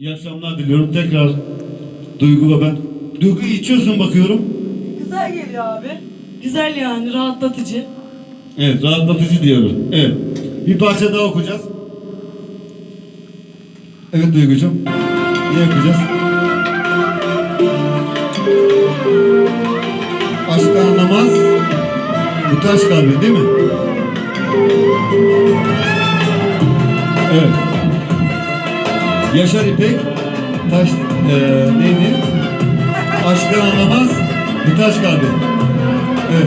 İyi akşamlar diliyorum. Tekrar Duygu ve ben. Duygu içiyorsun bakıyorum. Güzel geliyor abi. Güzel yani rahatlatıcı. Evet, rahatlatıcı diyorum. Evet. Bir parça daha okuyacağız. Evet Duygucuğum. Ne okuyacağız? Aşkı anlamaz. Bu taş kalbi değil mi? Evet. Yaşar İpek taş eee neydi? Aşkı anlamaz. Bu taş kalbi. Evet.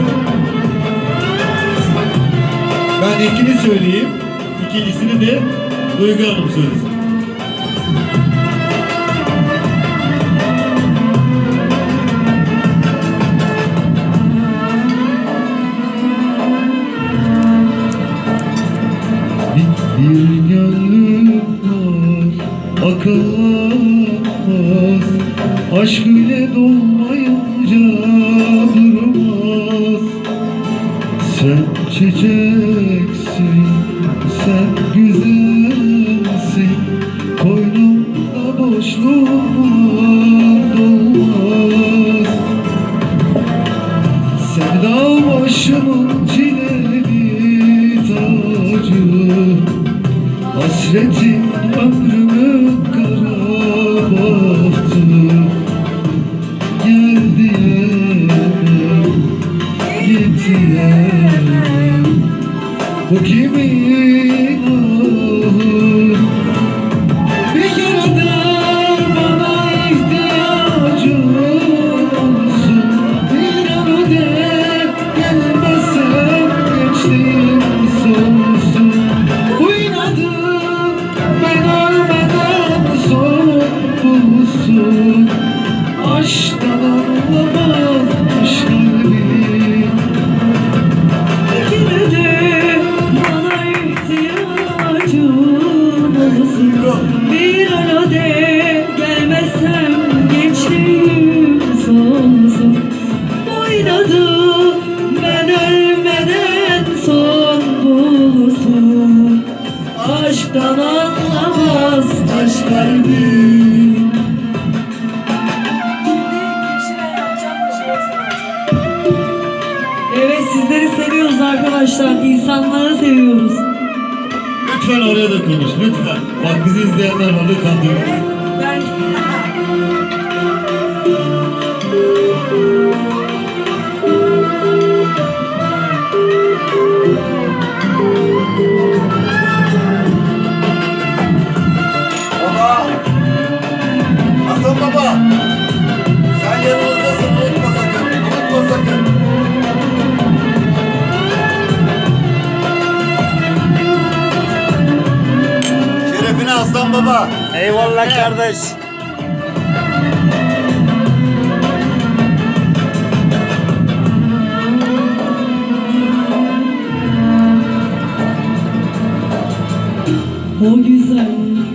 Ben ilkini söyleyeyim. İkincisini de Duygu Hanım söylesin. Akamaz Aşk ile dolmayınca durmaz Sen çiçeksin, sen güzelsin. Koynumda boşluğum var dolmaz. Sevda başımın çileli tacı. Hasretin ömrümün bahtı Gel diyemem Bu kimin Aşktan anlamaz aşk kalbim. Evet sizleri seviyoruz arkadaşlar. İnsanları seviyoruz. Lütfen oraya da konuş lütfen. Bak bizi izleyenler var lütfen duyun. Baba. Eyvallah kardeş. O güzel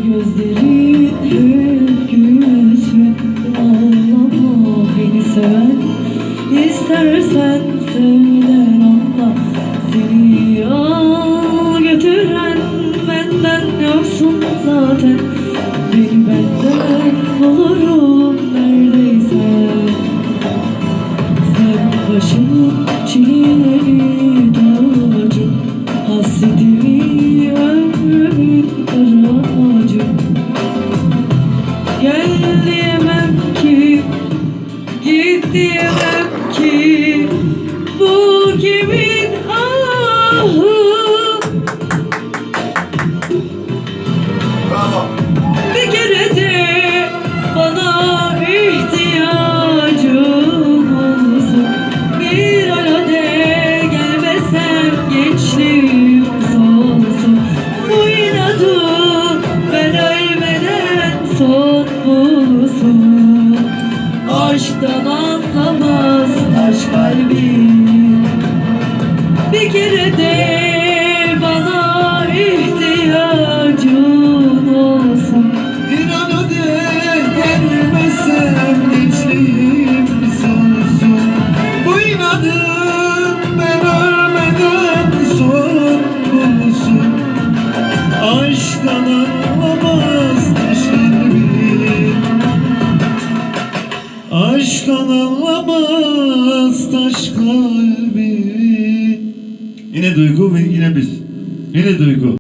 gözlerin hep gülsün Ağlama beni seven İstersen sevgiler anla Seni al zaten Beni benden bulurum neredeyse. Sen başımın çileleri tacım Hasretimi ömrümün aracım Gel diyemem ki Git diyemem ki Aşktan anlamaz aşk kalbim bir kere de Aşktan anlamaz taş kalbi. Yine duygu ve yine biz. Yine duygu